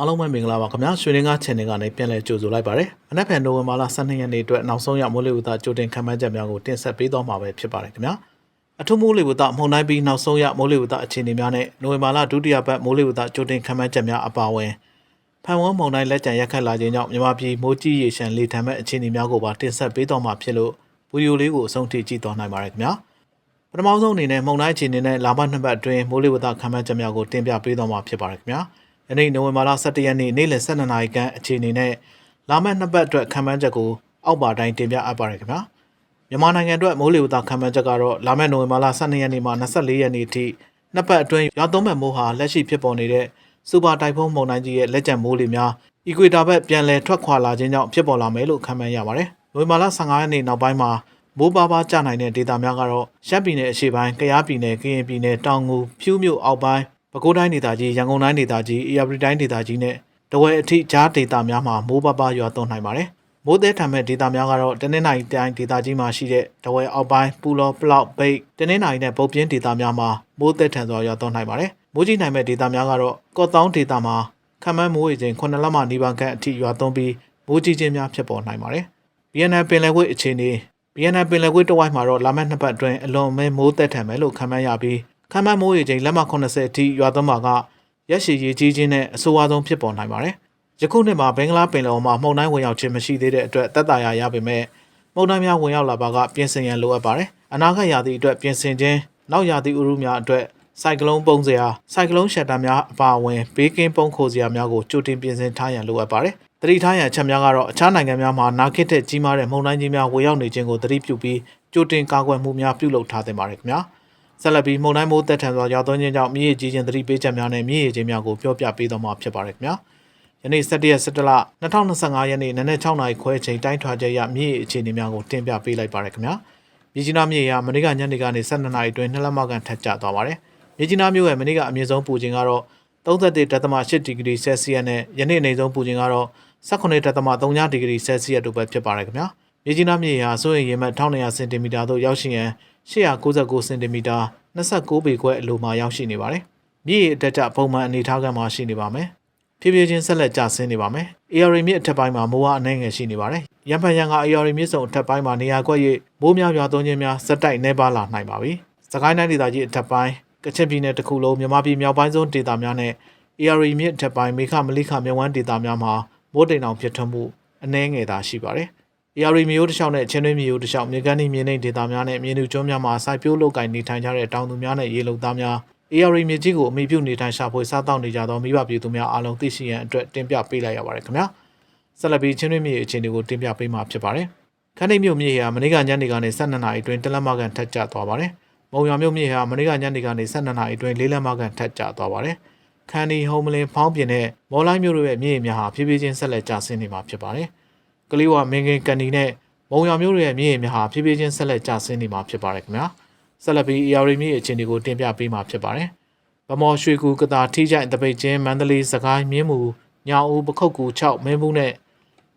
အားလုံးပဲမင်္ဂလာပါခင်ဗျာရွှေရင်းကား channel ကနေပြန်လည်ကြိုဆိုလိုက်ပါရစေ။မနက်ဖြန်နိုဝင်ဘာလ12ရက်နေ့အတွက်နောက်ဆုံးရမိုးလေဝသကြိုတင်ခန့်မှန်းချက်များကိုတင်ဆက်ပေးသွားမှာပဲဖြစ်ပါတယ်ခင်ဗျာ။အထူးမိုးလေဝသမုန်တိုင်းပြီးနောက်ဆုံးရမိုးလေဝသအခြေအနေများနဲ့နိုဝင်ဘာလဒုတိယပတ်မိုးလေဝသကြိုတင်ခန့်မှန်းချက်များအပါအဝင်ဖန်ဝန်းမုန်တိုင်းလက်ကျန်ရက်ခတ်လာခြင်းကြောင့်မြန်မာပြည်မိုးကြီးရေရှမ်းလေထံမဲ့အခြေအနေများကိုပါတင်ဆက်ပေးသွားမှာဖြစ်လို့ဗီဒီယိုလေးကိုအဆုံးထိကြည့်သွားနိုင်ပါတယ်ခင်ဗျာ။ပထမဆုံးအနေနဲ့မုန်တိုင်းအခြေအနေနဲ့လာမနှစ်ပတ်အတွင်းမိုးလေဝသခန့်မှန်းချက်များကိုတင်ပြပေးသွားမှာဖြစ်ပါတယ်ခင်ဗျာ။ ယနေ့နိုဝင်ဘာလ17ရက်နေ့နေ့လယ်12နာရီခန့်အခြေအနေနဲ့လာမယ့်နှစ်ပတ်အတွက်ခန့်မှန်းချက်ကိုအောက်ပါတိုင်းတင်ပြအပ်ပါတယ်ခင်ဗျာ။မြန်မာနိုင်ငံအတွက်မိုးလေဝသခန့်မှန်းချက်ကတော့လာမယ့်နိုဝင်ဘာလ12ရက်နေ့မှ24ရက်နေ့အထိနှစ်ပတ်အတွင်းရွာသွန်းမဲ့မိုးဟာလက်ရှိဖြစ်ပေါ်နေတဲ့စူပါတိုင်ဖုန်းမုန်တိုင်းကြီးရဲ့လက်ကျန်မိုးလေများအီကွေတာဘက်ပြန်လည်ထွက်ခွာလာခြင်းကြောင့်ဖြစ်ပေါ်လာမယ်လို့ခန့်မှန်းရပါတယ်။နိုဝင်ဘာလ15ရက်နေ့နောက်ပိုင်းမှာမိုးပါးပါးကျနိုင်တဲ့ဒေသများကတော့ရှမ်းပြည်နယ်အရှေ့ပိုင်း၊ကယားပြည်နယ်၊ကရင်ပြည်နယ်၊တောင်ငူ၊ဖြူးမြို့အောက်ပိုင်း၊ ပဲခူးတိုင်းဒေသကြီး၊ရန်ကုန်တိုင်းဒေသကြီး၊အေရပရီတိုင်းဒေသကြီးနဲ့တဝဲအထိကြားဒေသများမှာမိုးပါးပါးရွာသွန်းနိုင်ပါတယ်။မိုးသည်ထံမဲ့ဒေသများကတော့တနင်္လာရီတိုင်းဒေသကြီးမှာရှိတဲ့တဝဲအောက်ပိုင်းပူလောပလောက်ဘိတ်တနင်္လာရီနဲ့ပုတ်ပြင်းဒေသများမှာမိုးသည်ထံစွာရွာသွန်းနိုင်ပါတယ်။မိုးကြီးနိုင်မဲ့ဒေသများကတော့ကော့တောင်းဒေသမှာခမန်းမိုးရေချိန်9လက်မနီးပါးခန့်အထိရွာသွန်းပြီးမိုးကြီးခြင်းများဖြစ်ပေါ်နိုင်ပါတယ်။ BNN ပင်လယ်ကွေ့အခြေအနေ BNN ပင်လယ်ကွေ့တစ်ဝိုက်မှာတော့လာမယ့်နှစ်ပတ်အတွင်းအလွန်မဲမိုးသက်ထန်မယ်လို့ခန့်မှန်းရပြီး ခန့်မှန်းမိုးရေချိန်လက်မ80အထိရွာသွန်းမှာကရက်ရှည်ရေကြီးခြင်းနဲ့အဆိုးအဝါဆုံးဖြစ်ပေါ်နိုင်ပါတယ်။ယခုနှစ်မှာဘင်္ဂလားပင်လယ်အော်မှာမှုန်တိုင်းဝင်ရောက်ခြင်းမရှိသေးတဲ့အတွက်သက်သာရာရပေမဲ့မှုန်တိုင်းများဝင်ရောက်လာပါကပြင်ဆင်ရန်လိုအပ်ပါတယ်။အနာဂတ်ရာသီအတွက်ပြင်ဆင်ခြင်းနောက်ရာသီဥတုများအတွက်စိုက်ကလုန်းပုံစရာစိုက်ကလုန်းရှက်တာများအပါအဝင်ဘေးကင်းပုံခိုစရာများကိုကြိုတင်ပြင်ဆင်ထားရန်လိုအပ်ပါတယ်။တတိထားရန်အချက်များကတော့အခြားနိုင်ငံများမှာနာခစ်တဲ့ကြီးမားတဲ့မုန်တိုင်းကြီးများဝေရောက်နေခြင်းကိုသတိပြုပြီးကြိုတင်ကာကွယ်မှုများပြုလုပ်ထားသင့်ပါတယ်ခင်ဗျာ။ ဆက်လက်ပြီးမုန်တိုင်းမိုးသက်ထန်စွာရောက်သွင်းခြင်းကြောင့်မြစ်ရေကြီးခြင်းသတိပေးချက်များနဲ့မြစ်ရေကြီးများကိုပြောပြပေးသွားမှာဖြစ်ပါတယ်ခင်ဗျာ။ယနေ့17ရက်17လ2025ရက်နေ့နနက်6နာရီခွဲချိန်တိုင်းထွာချက်ရမြစ်ရေအခြေအနေများကိုတင်ပြပေးလိုက်ပါတယ်ခင်ဗျာ။မြကြီးနားမြစ်ရမနေ့ကညနေကနေ12နာရီအတွင်းနှစ်လက်မကန်ထက်ကျသွားပါတယ်။မြကြီးနားမြို့ရဲ့မနေ့ကအမြင့်ဆုံးပူချိန်ကတော့31.8ဒီဂရီဆဲလ်စီယပ်နဲ့ယနေ့အနေဆုံးပူချိန်ကတော့18.3ဒီဂရီဆဲလ်စီယပ်တို့ပဲဖြစ်ပါတယ်ခင်ဗျာ။မြကြီးနားမြေဟာစိုးရိမ်ရေမှတ်1200စင်တီမီတာသို့ရောက်ရှိရန် 899စင်တီမီတာ29ပေခွဲအလိုမှာရောက်ရှိနေပါတယ်။မြေအတက်ကြပုံမှန်အနေထားကမှရှိနေပါမယ်။ဖြည်းဖြည်းချင်းဆက်လက်ကျဆင်းနေပါမယ်။ AR မြစ်အထက်ပိုင်းမှာမိုးဝအနှဲငယ်ရှိနေပါတယ်။ရန်ဖန်ရန်က AR မြစ်စုံအထက်ပိုင်းမှာနေရာကွက်၍မိုးများရွာသွန်းခြင်းများစက်တိုက်နှဲပါလာနိုင်ပါပြီ။စကိုင်းတိုင်းဒေသကြီးအထက်ပိုင်းကချင်ပြည်နယ်တစ်ခုလုံးမြန်မာပြည်မြောက်ပိုင်းဆုံးဒေသများနဲ့ AR မြစ်အထက်ပိုင်းမေခမလိခမြဝန်းဒေသများမှာမိုးတိမ်အောင်ဖြစ်ထွန်းမှုအနှဲငယ်သာရှိပါတယ်။ AR မျိုးတစ်လျှောက်နဲ့ချင်းတွင်းမျိုးတစ်လျှောက်မြေကမ်းနီးမြေနိမ့်ဒေသများနဲ့မြေနုကျွန်းများမှာစိုက်ပျိုးလုပ်ကိုင်နေထိုင်ကြတဲ့တောင်သူများနဲ့ရေလုံသားများ AR မြေကြီးကိုအမိပြုနေထိုင်ရှာဖွေစားတောက်နေကြသောမိဘပြည်သူများအားလုံးသိရှိရန်အတွက်တင်ပြပေးလိုက်ရပါတယ်ခင်ဗျာ။ဆက်လက်ပြီးချင်းတွင်းမြေအခြေအနေကိုတင်ပြပေးမှာဖြစ်ပါတယ်။ခန်းနေမြို့မြေဟာမနေ့ကညနေကနေ12နာရီအတွင်းတလက်မကန်ထက်ကျသွားပါတယ်။မုံရွာမြို့မြေဟာမနေ့ကညနေကနေ12နာရီအတွင်းလေးလက်မကန်ထက်ကျသွားပါတယ်။ခန်းဒီဟုံးမလင်းဖောင်းပြင်နဲ့မော်လိုက်မြို့တို့ရဲ့မြေများဟာဖြည်းဖြည်းချင်းဆက်လက်ကျဆင်းနေမှာဖြစ်ပါတယ်။ ကလေးဝမင်းကင်ကန်ဒီနဲ့မုံရွာမြို့တို့ရဲ့မြေများဟာဖြည်းဖြည်းချင်းဆက်လက်ကျဆင်းနေမှာဖြစ်ပါတယ်ခင်ဗျာ။ဆက်လက်ပြီး AR မြေအခြေအနေကိုတင်ပြပေးမှာဖြစ်ပါတယ်။ဗမော်ရွှေကူကတာထိကြိုင်တပိတ်ချင်းမန္တလေးစကိုင်းမြင်းမူညောင်ဦးပခုတ်ကူ6မင်းဘူးနဲ့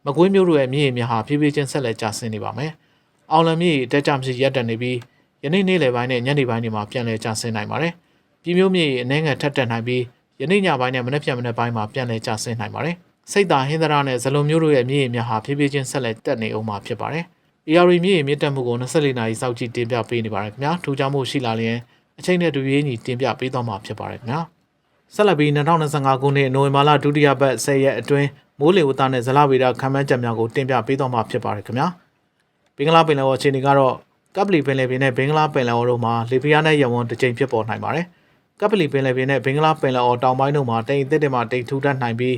မကွေးမြို့တို့ရဲ့မြေများဟာဖြည်းဖြည်းချင်းဆက်လက်ကျဆင်းနေပါမယ်။အောင်လမြေတက်ကြမရှိရပ်တန့်နေပြီးယနေ့နေ့လယ်ပိုင်းနဲ့ညနေပိုင်းတွေမှာပြန်လည်ကျဆင်းနိုင်ပါတယ်။ပြည်မျိုးမြေအနှဲငယ်ထက်တက်နိုင်ပြီးယနေ့ညပိုင်းနဲ့မနေ့ပြန်မနေ့ပိုင်းမှာပြန်လည်ကျဆင်းနိုင်ပါတယ်။ စိတ်သာဟင်းသရနဲ့ဇလုံမျိုးတို့ရဲ့မြေရည်များဟာဖြည်းဖြည်းချင်းဆက်လက်တက်နေအောင်မှာဖြစ်ပါတယ်။ AR မြေရည်မြင့်တက်မှုကို24နာရီစောင့်ကြည့်တင်ပြပေးနေပါတယ်ခင်ဗျာ။ထူးခြားမှုရှိလာလျင်အချိန်နဲ့တူရင်းညီတင်ပြပေးသွားမှာဖြစ်ပါတယ်ခင်ဗျာ။ဆက်လက်ပြီး2025ခုနှစ်နိုဝင်ဘာလဒုတိယပတ်10ရက်အတွင်းမိုးလေဝသနဲ့ဇလဗေဒခံမှန်းချက်များကိုတင်ပြပေးသွားမှာဖြစ်ပါတယ်ခင်ဗျာ။ဘင်္ဂလားပင်လယ်အော်အခြေအနေကတော့ကပ်ပလီပင်လယ်ပြင်နဲ့ဘင်္ဂလားပင်လယ်အော်တို့မှာလေပြင်းနဲ့ရဝန်းတစ်ကြိမ်ဖြစ်ပေါ်နိုင်ပါတယ်။ကပ်ပလီပင်လယ်ပြင်နဲ့ဘင်္ဂလားပင်လယ်အော်တောင်ပိုင်းတို့မှာတိမ်အသစ်တွေမှာတိမ်ထူထပ်နိုင်ပြီး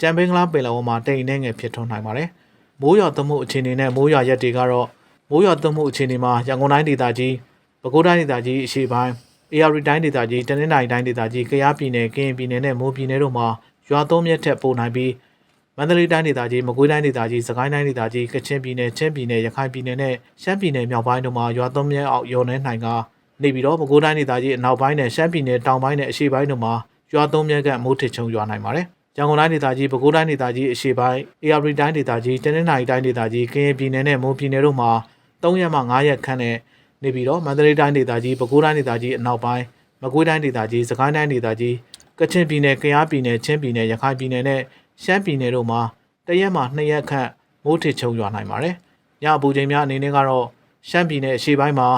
ကြံဘင်္ဂလားပင်လယ်အော်မှာတိမ်အနှဲငယ်ဖြစ်ထွန်းနိုင်ပါတယ်။မိုးရွာသွန်းမှုအခြေအနေနဲ့မိုးရွာရက်တွေကတော့မိုးရွာသွန်းမှုအခြေအနေမှာရန်ကုန်တိုင်းဒေသကြီးပဲခူးတိုင်းဒေသကြီးအရှေ့ပိုင်း AR တိုင်းဒေသကြီးတနင်္သာရီတိုင်းဒေသကြီးကယားပြည်နယ်ကရင်ပြည်နယ်နဲ့မိုးပြည်နယ်တို့မှာရွာသွန်းမြက်ထက်ပိုနိုင်ပြီးမန္တလေးတိုင်းဒေသကြီးမကွေးတိုင်းဒေသကြီးစကိုင်းတိုင်းဒေသကြီးကချင်ပြည်နယ်ချင်းပြည်နယ်ရခိုင်ပြည်နယ်နဲ့ရှမ်းပြည်နယ်မြောက်ပိုင်းတို့မှာရွာသွန်းမြက်အောက်ရုံနေနိုင်ကနေပြီးတော့မကွေးတိုင်းဒေသကြီးအနောက်ပိုင်းနဲ့ရှမ်းပြည်နယ်တောင်ပိုင်းနဲ့အရှေ့ပိုင်းတို့မှာရွာသွန်းမြက်ကမိုးထစ်ချုံရွာနိုင်ပါတယ်။ ရန်ကုန်တိုင်းဒေသကြီးပဲခူးတိုင်းဒေသကြီးအရှေ့ပိုင်း AR တိုင်းဒေသကြီးတနင်္သာရီတိုင်းဒေသကြီးကရင်ပြည်နယ်နဲ့မိုးပြည်နယ်တို့မှာ3ရက်မှ5ရက်ခန့်နဲ့နေပြီးတော့မန္တလေးတိုင်းဒေသကြီးပဲခူးတိုင်းဒေသကြီးအနောက်ပိုင်းမကွေးတိုင်းဒေသကြီးစကိုင်းတိုင်းဒေသကြီးကချင်ပြည်နယ်၊ကယားပြည်နယ်၊ချင်းပြည်နယ်၊ရခိုင်ပြည်နယ်နဲ့ရှမ်းပြည်နယ်တို့မှာတရက်မှ2ရက်ခန့်မိုးထစ်ချုံရွာနိုင်ပါတယ်။ညအပူချိန်များအနေနဲ့ကတော့ရှမ်းပြည်နယ်အရှေ့ပိုင်းမှာ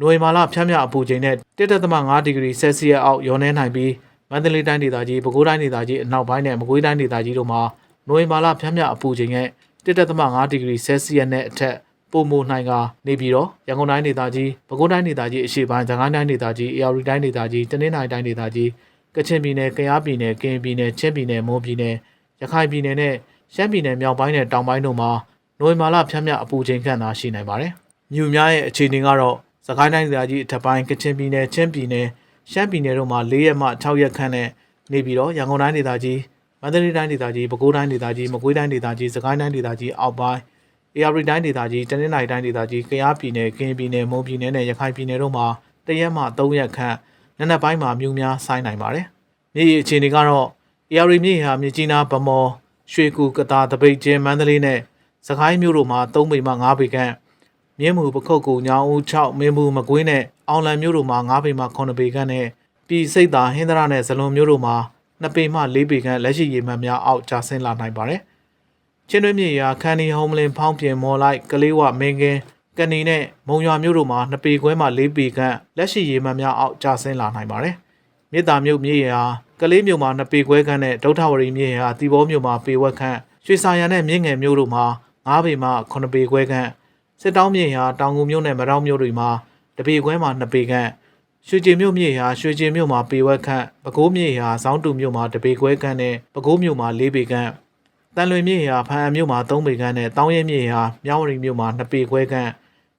နိုဝင်ဘာလဖြန့်မြအပူချိန်နဲ့1.5ဒီဂရီဆဲလ်စီယပ်အောက်ရောနေနိုင်ပြီး မန္တလေးတိုင်းဒေသကြီးပဲခူးတိုင်းဒေသကြီးအနောက်ပိုင်းနဲ့မကွေးတိုင်းဒေသကြီးတို့မှာနိုဝင်ဘာလဖြန့်မြအပူချိန်နဲ့1.5ဒီဂရီဆဲလ်စီယပ်နဲ့အထက်ပုံမနိုင်ကနေပြီးတော့ရန်ကုန်တိုင်းဒေသကြီးပဲခူးတိုင်းဒေသကြီးအရှေ့ပိုင်း၊သံဃာတိုင်းဒေသကြီး၊အေရဝတီတိုင်းဒေသကြီး၊တနင်္သာရီတိုင်းဒေသကြီးကချင်ပြည်နယ်၊ကယားပြည်နယ်၊ကရင်ပြည်နယ်၊ချင်းပြည်နယ်၊မွန်ပြည်နယ်၊ရခိုင်ပြည်နယ်နဲ့ရှမ်းပြည်နယ်မြောက်ပိုင်းနဲ့တောင်ပိုင်းတို့မှာနိုဝင်ဘာလဖြန့်မြအပူချိန်ခန့်သာရှိနိုင်ပါတယ်။မြူများရဲ့အခြေအနေကတော့စကိုင်းတိုင်းဒေသကြီးအထက်ပိုင်းကချင်ပြည်နယ်၊ချင်းပြည်နယ်၊ ရှမ်းပြည်နယ်တို့မှာ၄ရက်မှ6ရက်ခန့်နဲ့နေပြီးတော့ရန်ကုန်တိုင်းဒေသကြီးမန္တလေးတိုင်းဒေသကြီးပဲခူးတိုင်းဒေသကြီးမကွေးတိုင်းဒေသကြီးစကိုင်းတိုင်းဒေသကြီးအောက်ပိုင်းအေရဝတီတိုင်းဒေသကြီးတနင်္သာရီတိုင်းဒေသကြီးကယားပြည်နယ်၊ကရင်ပြည်နယ်၊မွန်ပြည်နယ်နဲ့ရခိုင်ပြည်နယ်တို့မှာတရက်မှ3ရက်ခန့်နက်နက်ပိုင်းမှာမြူများဆိုင်းနိုင်ပါတယ်။မြေကြီးအခြေအနေကတော့အေရဝတီမြေဟာမြေကြီးနားဗမော်ရွှေကူကတာတပိတ်ကျင်းမန္တလေးနဲ့စကိုင်းမြို့တို့မှာ3ပေမှ5ပေခန့် မြင်းမှုပခုတ်ကူညောင်ဦး6မင်းဘူးမကွေးနဲ့အောင်လံမြို့တို့မှာ9ပေမှ9ပေခန့်နဲ့ပြည်စိတ်သာဟင်းသရနဲ့ဇလွန်မြို့တို့မှာ2ပေမှ4ပေခန့်လက်ရှိရေမှတ်များအောက်ကျဆင်းလာနိုင်ပါတယ်။ချင်းတွင်းမြေရာခန်းနီဟုံးမလင်းဖောင်းပြင်မော်လိုက်ကလေးဝမင်းကင်းကနေနဲ့မုံရွာမြို့တို့မှာ2ပေခွဲမှ4ပေခန့်လက်ရှိရေမှတ်များအောက်ကျဆင်းလာနိုင်ပါတယ်။မြစ်တာမြို့မြေရာကလေးမြို့မှာ2ပေခွဲခန့်နဲ့ဒုထဝရီမြေရာတီဘောမြို့မှာပေဝက်ခန့်ရွှေစာရံနဲ့မြင့်ငယ်မြို့တို့မှာ9ပေမှ9ပေခွဲခန့် စစ်တောင်းမြေရာတောင်ငူမြို့နဲ့မတောင်းမြို့တွေမှာတပေခွဲမှ2ပေခန့်ရွှေကျင်မြို့မြေရာရွှေကျင်မြို့မှာပေဝက်ခန့်ပဲခူးမြေရာဇောင်းတူမြို့မှာတပေခွဲခန့်နဲ့ပဲခူးမြို့မှာ4ပေခန့်တန်လွင်မြေရာဖန်အမြို့မှာ3ပေခန့်နဲ့တောင်းရဲမြေရာမြောင်းရီမြို့မှာ2ပေခွဲခန့်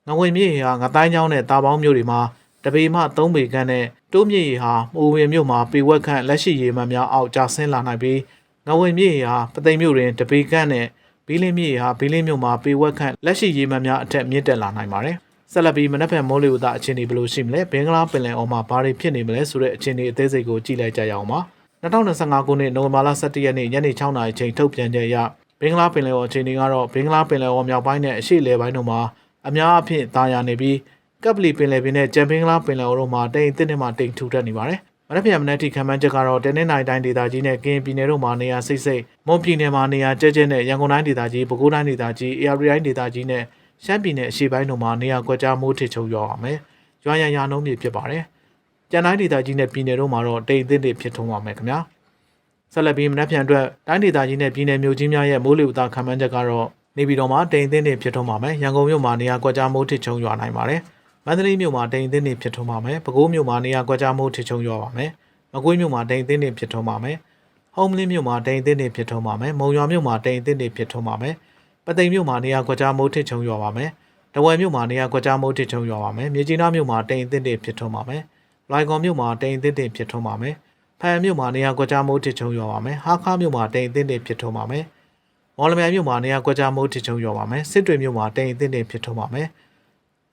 ငဝင်မြေရာငတိုင်းချောင်းနဲ့တာပေါင်းမြို့တွေမှာတပေမှ3ပေခန့်နဲ့တိုးမြေရာမိုးဝင်မြို့မှာပေဝက်ခန့်လက်ရှိရေမှတ်များအောက်ကျဆင်းလာနိုင်ပြီးငဝင်မြေရာပသိမ်မြို့တွင်တပေခန့်နဲ့ ဘီလင်းမြေရာဘီလင်းမြို့မှာပေဝက်ခန့်လက်ရှိရေမှတ်များအထက်မြင့်တက်လာနိုင်ပါတယ်။ဆက်လက်ပြီးမနက်ဖြန်မိုးလေဝသအခြေအနေဘယ်လိုရှိမလဲဘင်္ဂလားပင်လယ်အော်မှာဘာတွေဖြစ်နေမလဲဆိုတဲ့အခြေအနေအသေးစိတ်ကိုကြည့်လိုက်ကြရအောင်ပါ။2025ခုနှစ်နိုဝင်ဘာလ17ရက်နေ့ညနေ6:00နာရီချိန်ထုတ်ပြန်ချက်အရဘင်္ဂလားပင်လယ်အော်အခြေအနေကတော့ဘင်္ဂလားပင်လယ်အော်မြောက်ပိုင်းနဲ့အရှေ့လယ်ပိုင်းတို့မှာအများအဖြစ်သာယာနေပြီးကပ်ပလီပင်လယ်ပြင်နဲ့ကြံဘင်္ဂလားပင်လယ်အော်တို့မှာတိမ်အစ်တစ်မှတိမ်ထူထပ်နေပါတယ်။ မနက်ဖြန်မနက်ထိခံမှန်းချက်ကတော့တနင်္လာရီတိုင်းဒေသကြီးနဲ့ကရင်ပြည်နယ်တို့မှာနေရာစိတ်စိတ်မွန်ပြည်နယ်မှာနေရာကျဲကျဲနဲ့ရန်ကုန်တိုင်းဒေသကြီးပဲခူးတိုင်းဒေသကြီးအေရရီတိုင်းဒေသကြီးနဲ့ရှမ်းပြည်နယ်အရှေ့ပိုင်းတို့မှာနေရာကွက်ကြားမိုးထစ်ချုံရွာပါမယ်။ရွာရန်ရာနှုံးမြေဖြစ်ပါတယ်။ကြံတိုင်းဒေသကြီးနဲ့ပြည်နယ်တို့မှာတော့တိမ်အစ်တစ်ဖြစ်ထုံးပါမယ်ခင်ဗျာ။ဆက်လက်ပြီးမနက်ဖြန်အတွက်တိုင်းဒေသကြီးနဲ့ပြည်နယ်မြို့ကြီးများရဲ့မိုးလေဝသခံမှန်းချက်ကတော့နေပြည်တော်မှာတိမ်အစ်တစ်ဖြစ်ထုံးပါမယ်။ရန်ကုန်မြို့မှာနေရာကွက်ကြားမိုးထစ်ချုံရွာနိုင်ပါတယ်။ မန္တလေးမြို့မှာတိမ်အစ်တစ်ဖြစ်ထုံးပါမယ်။ပဲခူးမြို့မှာနေရာကွက်ကြားမိုးထစ်ချုံရွာပါမယ်။မကွေးမြို့မှာတိမ်အစ်တစ်ဖြစ်ထုံးပါမယ်။ဟုံးမလင်းမြို့မှာတိမ်အစ်တစ်ဖြစ်ထုံးပါမယ်။မုံရွာမြို့မှာတိမ်အစ်တစ်ဖြစ်ထုံးပါမယ်။ပသိမ်မြို့မှာနေရာကွက်ကြားမိုးထစ်ချုံရွာပါမယ်။တဝယ်မြို့မှာနေရာကွက်ကြားမိုးထစ်ချုံရွာပါမယ်။မြေကြီးနားမြို့မှာတိမ်အစ်တစ်ဖြစ်ထုံးပါမယ်။လိုင်ကော်မြို့မှာတိမ်အစ်တစ်ဖြစ်ထုံးပါမယ်။ဖန်မြို့မှာနေရာကွက်ကြားမိုးထစ်ချုံရွာပါမယ်။ဟာခါမြို့မှာတိမ်အစ်တစ်ဖြစ်ထုံးပါမယ်။မော်လမြိုင်မြို့မှာနေရာကွက်ကြားမိုးထစ်ချုံရွာပါမယ်။စစ်တွေမြို့မှာတိမ်အစ်တစ်ဖြစ်ထုံးပါမယ်။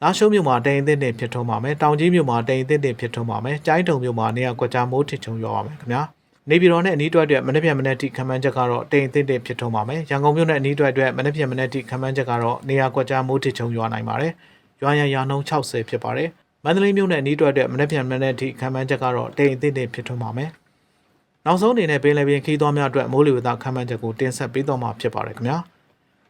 လာရှိုးမြို့မှာတိမ်အစ်တစ်ဖြစ်ထုံးပါမယ်။တောင်ကြီးမြို့မှာတိမ်အစ်တစ်ဖြစ်ထုံးပါမယ်။ကျိုင်းတုံမြို့မှာနေရာကွက်ကြားမိုးထစ်ချုံရွာပါမယ်ခင်ဗျာ။နေပြည်တော်နဲ့အနီးတွက်အတွက်မနေ့ပြန်မနေ့ထိခံမှန်းချက်ကတော့တိမ်အစ်တစ်ဖြစ်ထုံးပါမယ်။ရန်ကုန်မြို့နဲ့အနီးတွက်အတွက်မနေ့ပြန်မနေ့ထိခံမှန်းချက်ကတော့နေရာကွက်ကြားမိုးထစ်ချုံရွာနိုင်ပါတယ်။ရွာရန်ရာနှုန်း60ဖြစ်ပါတယ်။မန္တလေးမြို့နဲ့အနီးတွက်အတွက်မနေ့ပြန်မနေ့ထိခံမှန်းချက်ကတော့တိမ်အစ်တစ်ဖြစ်ထုံးပါမယ်။နောက်ဆုံးအနေနဲ့ပင်လယ်ပြင်ခီးသွွားများအတွက်မိုးလေဝသခံမှန်းချက်ကိုတင်ဆက်ပေးတော့မှာဖြစ်ပါတယ်ခင်ဗျာ။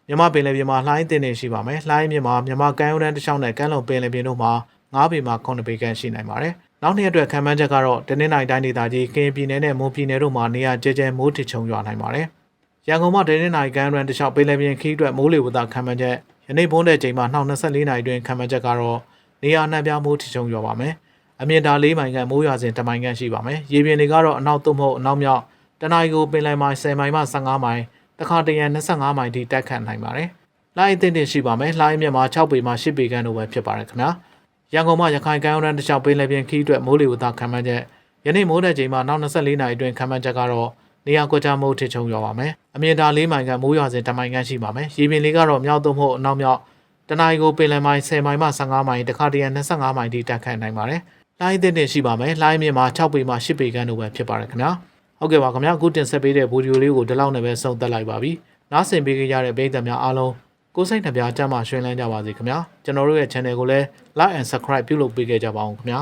မြမပင်လယ်ပြင်မှာလှိုင်းတင်နေရှိပါမယ်။လှိုင်းမြစ်မှာမြမကမ်းရိုးတန်းတစ်လျှောက်နဲ့ကမ်းလွန်ပင်လယ်ပြင်တို့မှာ9ပေမှ9ပေခန့်ရှိနိုင်ပါတယ်။နောက်နှစ်အတွက်ခံမှန်းချက်ကတော့တနင်္လာရီတိုင်းဒေသကြီးကရင်ပြည်နယ်နဲ့မွန်ပြည်နယ်တို့မှာနေရာကျဲကျဲမိုးထစ်ချုံရွာနိုင်ပါတယ်။ရန်ကုန်မှာတနင်္လာရီကမ်းရိုးတန်းတစ်လျှောက်ပင်လယ်ပြင်ခီးအတွက်မိုးလေဝသခံမှန်းချက်ယနေ့ဘုန်းတဲ့ချိန်မှာ24နာရီတွင်ခံမှန်းချက်ကတော့နေရာနှံ့ပြားမိုးထစ်ချုံရွာပါမယ်။အမြင့်တာ၄မိုင်ခန့်မိုးရွာစဉ်10မိုင်ခန့်ရှိပါမယ်။ရေပြင်တွေကတော့အနောက်သို့မဟုတ်အနောက်မြောက်တနအီကိုပင်လယ်မိုင်10မိုင်မှ15မိုင် တခါတရံ25မိုင်ထိတက်ခတ်နိုင်ပါတယ်။လိုင်းအသင့်တင်ရှိပါမယ်။လိုင်းမြတ်မှာ6ပေမှ10ပေခန့်တို့ပဲဖြစ်ပါတယ်ခင်ဗျာ။ရန်ကုန်မှာရခိုင်ကမ်းရိုးတန်းတစ်လျှောက်ပင်လယ်ပြင်ခီးအတွက်မိုးလေဝသခံမှန်းချက်ယနေ့မိုးတဲ့ချိန်မှာနောက်24နာရီအတွင်းခံမှန်းချက်ကတော့နေရာကွက်ကြားမိုးထစ်ချုံရွာပါမယ်။အမြင့်တာ၄မိုင်ခန့်မိုးရွာစဉ်10မိုင်ခန့်ရှိပါမယ်။ရေပြင်လေးကတော့မြောက်သို့မဟုတ်အနောက်မြောက်တနအီကိုပင်လယ်မိုင်10မိုင်မှ15မိုင်တခါတရံ25မိုင်ထိတက်ခတ်နိုင်ပါတယ်။လိုင်းအသင့်တင်ရှိပါမယ်။လိုင်းမြင့်မှာ6ပေမှ10ပေခန့်တို့ပဲဖြစ်ပါတယ်ခင်ဗျာ။ ဟုတ်ကဲ့ပါခင်ဗျာအခုတင်ဆက်ပေးတဲ့ဗီဒီယိုလေးကိုဒီလောက်နဲ့ပဲဆုံးသက်လိုက်ပါပြီ။နားဆင်ပေးကြရတဲ့ပရိသတ်များအားလုံးကိုယ်စိတ်နှပြကြမ်းမှရွှင်လန်းကြပါစေခင်ဗျာကျွန်တော်တို့ရဲ့ channel ကိုလည်း like and subscribe ပြုလုပ်ပေးခဲ့ကြပါအောင်ခင်ဗျာ